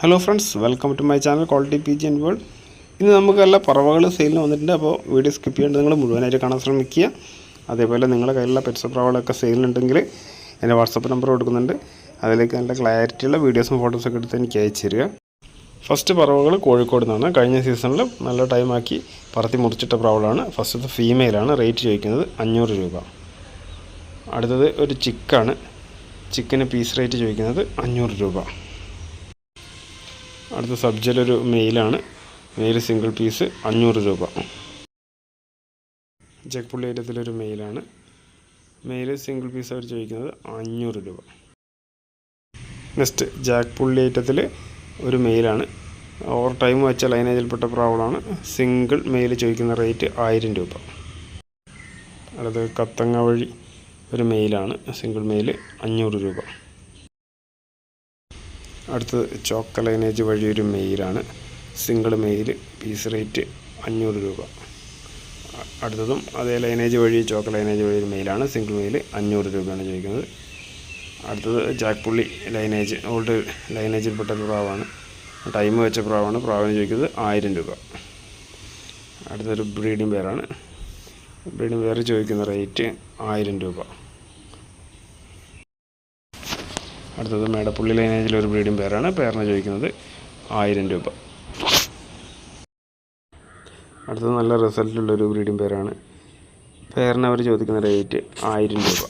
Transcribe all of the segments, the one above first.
Hello friends welcome to my channel quality P G world ഇന്ന് നമുക്ക് എല്ലാ പറവകൾ സെയിലിന് വന്നിട്ടുണ്ട്. അപ്പോൾ വീഡിയോ സ്കിപ്പ് ചെയ്യേണ്ടത് നിങ്ങൾ മുഴുവനായിട്ട് കാണാൻ ശ്രമിക്കുക. അതേപോലെ നിങ്ങളുടെ കയ്യിലുള്ള പെറ്റ്സ് പറവകളൊക്കെ സെയിലുണ്ടെങ്കിൽ എന്റെ വാട്സപ്പ് നമ്പർ കൊടുക്കുന്നുണ്ട്. അതിലേക്ക് നല്ല ക്ലാരിറ്റിയുള്ള വീഡിയോസും ഫോട്ടോസൊക്കെ എടുത്ത് എനിക്ക് അയച്ചു തരിക. ഫസ്റ്റ് പറവകൾ കോഴിക്കോട് നിന്നാണ്. കഴിഞ്ഞ സീസണിൽ നല്ല ടൈമാക്കി പറത്തി മുറിച്ചിട്ട പ്രാവളാണ്. ഫസ്റ്റത്തെ ഫീമെയിലാണ് റേറ്റ് ചോദിക്കുന്നത് അഞ്ഞൂറ് രൂപ. അടുത്തത് ഒരു ചിക്കാണ് ചിക്കന് പീസ് റേറ്റ് ചോദിക്കുന്നത് അഞ്ഞൂറ് രൂപ. അടുത്ത സബ്ജയിലൊരു മെയിലാണ്. മെയിൽ സിംഗിൾ പീസ് അഞ്ഞൂറ് രൂപ. ജഗ്പുള്ളി ഏരിയത്തിലൊരു മെയിലാണ്. മെയിൽ സിംഗിൾ പീസ് അവർ ചോദിക്കുന്നത് അഞ്ഞൂറ് രൂപ. നെക്സ്റ്റ് ജാക്ക് പുള്ളി ഐറ്റത്തിൽ ഒരു മെയിലാണ്. ഓവർ ടൈം വെച്ച ലൈനേജിൽപ്പെട്ട പ്രോബ്ലമാണ് സിംഗിൾ മെയിൽ ചോദിക്കുന്ന റേറ്റ് ആയിരം രൂപ. അടുത്തത് കത്തങ്ങ വഴി ഒരു മെയിലാണ്. സിംഗിൾ മെയിൽ അഞ്ഞൂറ് രൂപ. അടുത്തത് ചോക്ക ലൈനേജ് വഴി ഒരു മെയിലാണ്. സിംഗിൾ മെയിൽ പീസ് റേറ്റ് അഞ്ഞൂറ് രൂപ. അടുത്തതും അതേ ലൈനേജ് വഴി ചോക്ക ലൈനേജ് വഴി ഒരു മെയിലാണ്. സിംഗിൾ മെയിൽ അഞ്ഞൂറ് രൂപയാണ് ചോദിക്കുന്നത്. അടുത്തത് ജാക്പുള്ളി ലൈനേജ് ഓൾഡ് ലൈനേജിൽപ്പെട്ട പെട്ട പ്രാവാണ്. ടൈം വെച്ച പ്രാവാണ്. പ്രാവിന് ചോദിക്കുന്നത് ആയിരം രൂപ. അടുത്തൊരു ബ്രീഡിംഗ് പേരാണ് ബ്രീഡിംഗ് പേര് ചോദിക്കുന്ന റേറ്റ് ആയിരം രൂപ. അടുത്തത് മേടപ്പുള്ളി ലൈനേജിൽ ഒരു ബ്രീഡിംഗ് പേരാണ് പേരിന് ചോദിക്കുന്നത് ആയിരം രൂപ. അടുത്തത് നല്ല റിസൾട്ടുള്ള ഒരു ബ്രീഡിംഗ് പേരാണ് പേരിന് അവർ ചോദിക്കുന്ന റേറ്റ് ആയിരം രൂപ.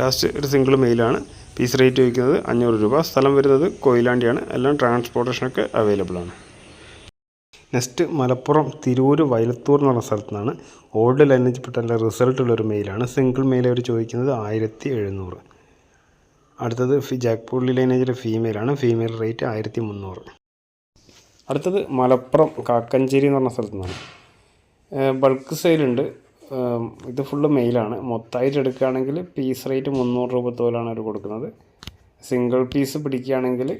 ലാസ്റ്റ് ഒരു സിംഗിൾ മെയിലാണ് പീസ് റേറ്റ് ചോദിക്കുന്നത് അഞ്ഞൂറ് രൂപ. സ്ഥലം വരുന്നത് കൊയിലാണ്ടിയാണ്. എല്ലാം ട്രാൻസ്പോർട്ടേഷനൊക്കെ അവൈലബിൾ ആണ്. നെക്സ്റ്റ് മലപ്പുറം തിരൂര് വയലത്തൂർ എന്ന് പറഞ്ഞ സ്ഥലത്തു നിന്നാണ് ഓൾഡ് ലൈനേജിൽപ്പെട്ട പെട്ടെന്ന് റിസൾട്ടുള്ള ഒരു മെയിലാണ് സിംഗിൾ മെയിൽ അവർ ചോദിക്കുന്നത് ആയിരത്തി എഴുന്നൂറ്. അടുത്തത് ഫി ജാക്പുള്ളി ലൈനേജിലെ ഫീമെയിലാണ് ഫീമെയിൽ റേറ്റ് ആയിരത്തി മുന്നൂറ്. അടുത്തത് മലപ്പുറം കാക്കഞ്ചേരി എന്ന് പറഞ്ഞ സ്ഥലത്തു നിന്നാണ് ബൾക്ക് സെയിലുണ്ട് ഇത് ഫുള്ള് മെയിലാണ് മൊത്തമായിട്ട് എടുക്കുകയാണെങ്കിൽ പീസ് റേറ്റ് മുന്നൂറ് രൂപ തോലാണ് അവർ കൊടുക്കുന്നത്. സിംഗിൾ പീസ് പിടിക്കുകയാണെങ്കിൽ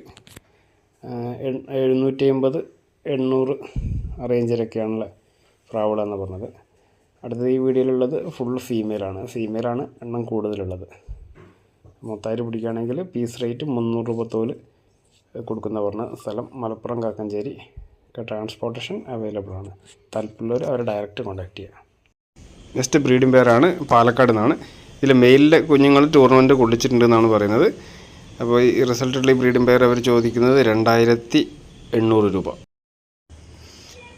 എഴുന്നൂറ്റി അമ്പത് എണ്ണൂറ് ആ റേഞ്ചിലൊക്കെയാണുള്ള പ്രാവുകളെന്ന് പറഞ്ഞത്. അടുത്തത് ഈ വീഡിയോയിലുള്ളത് ഫുൾ ഫീമെയിലാണ് ഫീമെയിലാണ് എണ്ണം കൂടുതലുള്ളത്. മൊത്തമായിട്ട് പിടിക്കുകയാണെങ്കിൽ പീസ് റേറ്റ് മുന്നൂറ് രൂപ തോൽ കൊടുക്കുന്ന പറഞ്ഞ സ്ഥലം മലപ്പുറം കാക്കഞ്ചേരി. ട്രാൻസ്പോർട്ടേഷൻ അവൈലബിൾ ആണ്. താല്പര്യമുള്ളവർ അവരെ ഡയറക്റ്റ് കോൺടാക്ട് ചെയ്യുക നെക്സ്റ്റ് ബ്രീഡിംഗ് പേരാണ് പാലക്കാട് നിന്നാണ്. ഇതിൽ മെയിലിലെ കുഞ്ഞുങ്ങൾ ടൂർണമെന്റ് കൊള്ളിച്ചിട്ടുണ്ടെന്നാണ് പറയുന്നത്. അപ്പോൾ ഈ റിസൾട്ടുള്ള ഈ ബ്രീഡിംഗ് പെയർ അവർ ചോദിക്കുന്നത് രണ്ടായിരത്തി എണ്ണൂറ് രൂപ.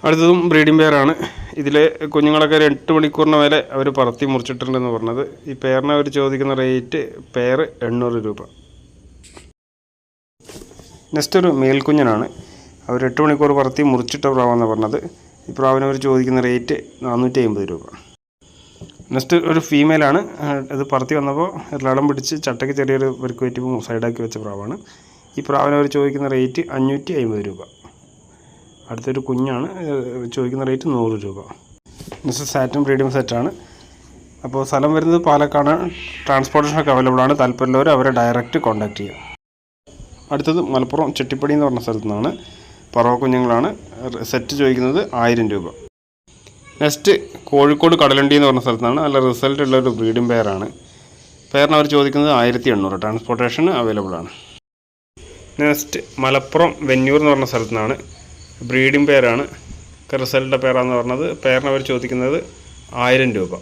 അടുത്തതും ബ്രീഡിംഗ് പെയറാണ് ഇതിലെ കുഞ്ഞുങ്ങളൊക്കെ ഒരു എട്ട് മണിക്കൂറിന് മേലെ അവർ പറത്തി മുറിച്ചിട്ടുണ്ടെന്ന് പറഞ്ഞത്. ഈ പെയറിന് അവർ ചോദിക്കുന്ന റേറ്റ് പെയർ എണ്ണൂറ് രൂപ. നെക്സ്റ്റ് ഒരു മേൽക്കുഞ്ഞനാണ് അവർ എട്ട് മണിക്കൂർ പറത്തി മുറിച്ചിട്ട പ്രാവെന്ന് പറഞ്ഞത്. ഈ പ്രാവിന് അവർ ചോദിക്കുന്ന റേറ്റ് നാനൂറ്റി അമ്പത് രൂപ. നെക്സ്റ്റ് ഒരു ഫീമെയിലാണ് ഇത് പറത്തി വന്നപ്പോൾ ലളം പിടിച്ച് ചട്ടയ്ക്ക് ചെറിയൊരു പരിക്ക് പറ്റി സൈഡാക്കി വെച്ച പ്രാവാണ്. ഈ പ്രാവിന് അവർ ചോദിക്കുന്ന റേറ്റ് അഞ്ഞൂറ്റി അമ്പത് രൂപ. അടുത്തൊരു കുഞ്ഞാണ് ചോദിക്കുന്ന റേറ്റ് നൂറ് രൂപ. നെക്സ്റ്റ് സാറ്റും ബ്രീഡിംഗ് സെറ്റാണ്. അപ്പോൾ സ്ഥലം വരുന്നത് പാലക്കാട് ട്രാൻസ്പോർട്ടേഷനൊക്കെ അവൈലബിൾ ആണ്. താല്പര്യമുള്ളവർ അവരെ ഡയറക്റ്റ് കോൺടാക്ട് ചെയ്യുക അടുത്തത് മലപ്പുറം ചെട്ടിപ്പടി എന്ന് പറഞ്ഞ സ്ഥലത്തു നിന്നാണ്. പറവ കുഞ്ഞുങ്ങളാണ്. സെറ്റ് ചോദിക്കുന്നത് ആയിരം രൂപ. നെക്സ്റ്റ് കോഴിക്കോട് കടലണ്ടി എന്ന് പറഞ്ഞ സ്ഥലത്താണ് നല്ല റിസൾട്ട് ഉള്ള ഒരു ബ്രീഡിംഗ് പെയറാണ് പെയറിന് അവർ ചോദിക്കുന്നത് ആയിരത്തി എണ്ണൂറ്. ട്രാൻസ്പോർട്ടേഷൻ അവൈലബിൾ ആണ്. നെക്സ്റ്റ് മലപ്പുറം വെന്നൂർ എന്ന് പറഞ്ഞ സ്ഥലത്തു നിന്നാണ്. ബ്രീഡിംഗ് പെയറാണ് കെറസലിന്റെ പെയറാന്ന് പറഞ്ഞത്. പെയറിന് അവർ ചോദിക്കുന്നത് ആയിരം രൂപ.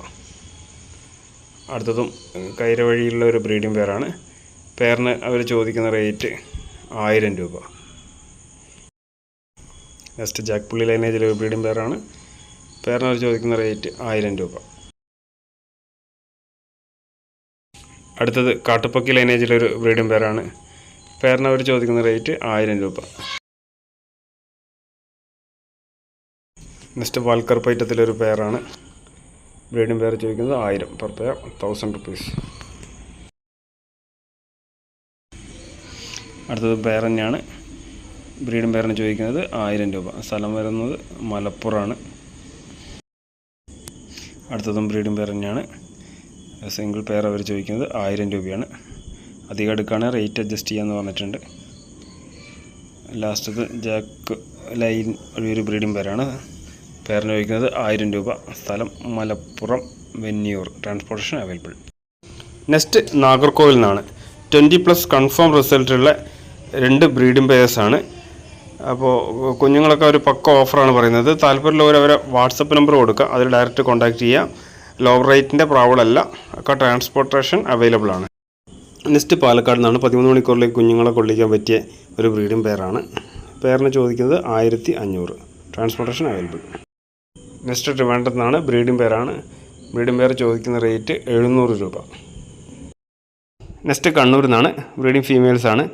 അടുത്തതും കൈര വഴിയുള്ള ഒരു ബ്രീഡിംഗ് പെയറാണ് പെയറിന് അവർ ചോദിക്കുന്ന റേറ്റ് ആയിരം രൂപ. നെക്സ്റ്റ് ജാക്പുള്ളി ലൈനേജിലെ ഒരു ബ്രീഡിംഗ് പെയറാണ് പേരിന് അവർ ചോദിക്കുന്ന റേറ്റ് ആയിരം രൂപ. അടുത്തത് കാട്ടുപ്പക്കി ലൈനേജിലെ ഒരു ബ്രീഡിംഗ് പേരാണ്. പേരിന് അവർ ചോദിക്കുന്ന റേറ്റ് ആയിരം രൂപ. നെക്സ്റ്റ് വാൽക്കർ പൈറ്റത്തിലൊരു പെയറാണ് ബ്രീഡിംഗ് പെയർ ചോദിക്കുന്നത് ആയിരം പെർ പെയർ തൗസൻഡ് റുപ്പീസ് അടുത്തത് പെയർ തന്നെയാണ്. ബ്രീഡിംഗ് പെയറിന് ചോദിക്കുന്നത് ആയിരം രൂപ. സ്ഥലം വരുന്നത് മലപ്പുറമാണ്. അടുത്തതും ബ്രീഡിംഗ് പെയർ തന്നെയാണ്. സിംഗിൾ പെയർ അവർ ചോദിക്കുന്നത് ആയിരം രൂപയാണ്. അധികം എടുക്കുകയാണ് റേറ്റ് അഡ്ജസ്റ്റ് ചെയ്യാമെന്ന് പറഞ്ഞിട്ടുണ്ട്. ലാസ്റ്റത് ജാക്ക് ലൈൻ ഒരു ബ്രീഡിംഗ് പെയറാണ് പെയറിന് ചോദിക്കുന്നത് ആയിരം രൂപ. സ്ഥലം Malappuram Venniyur. Transportation available next Nagercoil നിന്നാണ് ട്വന്റി പ്ലസ് കൺഫേം റിസൾട്ടുള്ള രണ്ട് ബ്രീഡിംഗ് പെയേഴ്സാണ് അപ്പോൾ കുഞ്ഞുങ്ങളൊക്കെ ഒരു പക്ക ഓഫറാണ് പറയുന്നത്. താല്പര്യമുള്ളവർ അവരെ വാട്സപ്പ് നമ്പർ കൊടുക്കുക. അതിൽ ഡയറക്റ്റ് കോൺടാക്ട് ചെയ്യുക. ലോ റേറ്റിന്റെ പ്രാവളല്ല ഒക്കെ ട്രാൻസ്പോർട്ടേഷൻ അവൈലബിൾ ആണ്. നെക്സ്റ്റ് പാലക്കാട് നിന്നാണ് പതിമൂന്ന് മണിക്കൂറിലേക്ക് കുഞ്ഞുങ്ങളെ കൊള്ളിക്കാൻ പറ്റിയ ഒരു ബ്രീഡിംഗ് പെയറാണ് പെയറിന് ചോദിക്കുന്നത് ആയിരത്തി അഞ്ഞൂറ്. ട്രാൻസ്പോർട്ടേഷൻ അവൈലബിൾ നെക്സ്റ്റ് ട്രിവാൻഡ്രത്ത് ബ്രീഡിംഗ് പേരാണ് ബ്രീഡിംഗ് പേർ ചോദിക്കുന്ന റേറ്റ് എഴുന്നൂറ് രൂപ. നെക്സ്റ്റ് കണ്ണൂരിൽ നിന്നാണ് ബ്രീഡിംഗ് ഫീമെയിൽസ് ആണ്.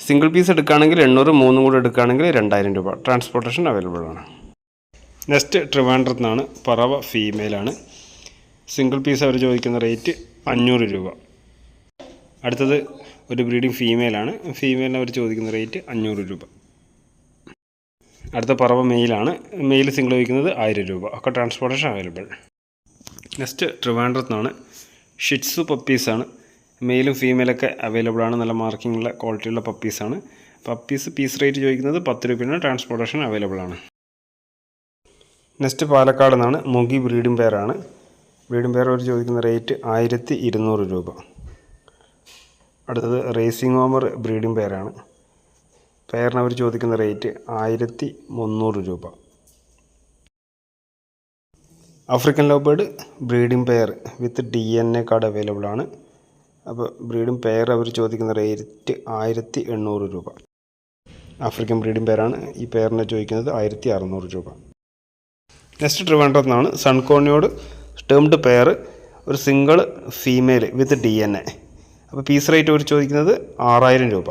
സിംഗിൾ പീസ് എടുക്കുകയാണെങ്കിൽ എണ്ണൂറ് മൂന്നും കൂടെ എടുക്കുകയാണെങ്കിൽ രണ്ടായിരം രൂപ. ട്രാൻസ്പോർട്ടേഷൻ അവൈലബിൾ ആണ്. നെക്സ്റ്റ് ട്രിവാൻഡ്രത്ത് നിന്നാണ് പറവ ഫീമെയിലാണ് സിംഗിൾ പീസ് അവർ ചോദിക്കുന്ന റേറ്റ് അഞ്ഞൂറ് രൂപ. അടുത്തത് ഒരു ബ്രീഡിംഗ് ഫീമെയിലാണ് ഫീമെയിലിന് അവർ ചോദിക്കുന്ന റേറ്റ് അഞ്ഞൂറ് രൂപ. അടുത്ത പറവ മെയിലാണ്. മെയിൽ സിംഗിൾ വയ്ക്കുന്നത് ആയിരം രൂപ. ഒക്കെ ട്രാൻസ്പോർട്ടേഷൻ അവൈലബിൾ നെക്സ്റ്റ് ട്രിവാൻഡ്രത്ത് നിന്നാണ് ഷിറ്റ്സു പപ്പീസാണ്. മെയിലും ഫീമെയിലൊക്കെ അവൈലബിൾ ആണ്. നല്ല മാർക്കിങ്ങുള്ള ക്വാളിറ്റിയുള്ള പപ്പീസാണ് പപ്പീസ് പീസ് റേറ്റ് ചോദിക്കുന്നത് പത്ത് രൂപയാണ്. ട്രാൻസ്പോർട്ടേഷൻ അവൈലബിൾ ആണ്. നെക്സ്റ്റ് പാലക്കാട് നിന്നാണ് മുഗി ബ്രീഡിംഗ് പെയറാണ് ബ്രീഡിംഗ് പെയർ അവർ ചോദിക്കുന്ന റേറ്റ് ആയിരത്തി ഇരുന്നൂറ് രൂപ. അടുത്തത് റേസിംഗ് ഹോമർ ബ്രീഡിംഗ് പെയറാണ് പെയറിന് അവർ ചോദിക്കുന്ന റേറ്റ് ആയിരത്തി മുന്നൂറ് രൂപ. African lovebird breeding pair with D N A card available ആണ്. അപ്പോൾ ബ്രീഡിംഗ് പെയർ അവർ ചോദിക്കുന്ന റേറ്റ് ആയിരത്തി എണ്ണൂറ് രൂപ. ആഫ്രിക്കൻ ബ്രീഡിംഗ് പെയറാണ് ഈ പെയറിനെ ചോദിക്കുന്നത് ആയിരത്തി അറുന്നൂറ് രൂപ. നെക്സ്റ്റ് ട്രിവാൻഡ്രത്ത് സൺകോണിയോട് ടേംഡ് പെയർ ഒരു single female with D N A അപ്പോൾ പീസ് റേറ്റ് അവർ ചോദിക്കുന്നത് ആറായിരം രൂപ.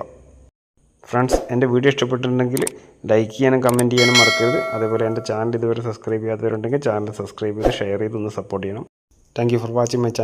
ഫ്രണ്ട്സ് എന്റെ വീഡിയോ ഇഷ്ടപ്പെട്ടിട്ടുണ്ടെങ്കിൽ ലൈക്ക് ചെയ്യാനും കമന്റ് ചെയ്യാനും മറക്കരുത്. അതേപോലെ എന്റെ ചാനൽ ഇതുവരെ സബ്സ്ക്രൈബ് ചെയ്യാത്തവരുണ്ടെങ്കിൽ ചാനൽ സബ്സ്ക്രൈബ് ചെയ്ത് ഷെയർ ചെയ്ത് ഒന്ന് സപ്പോർട്ട് ചെയ്യണം. Thank for watching my channel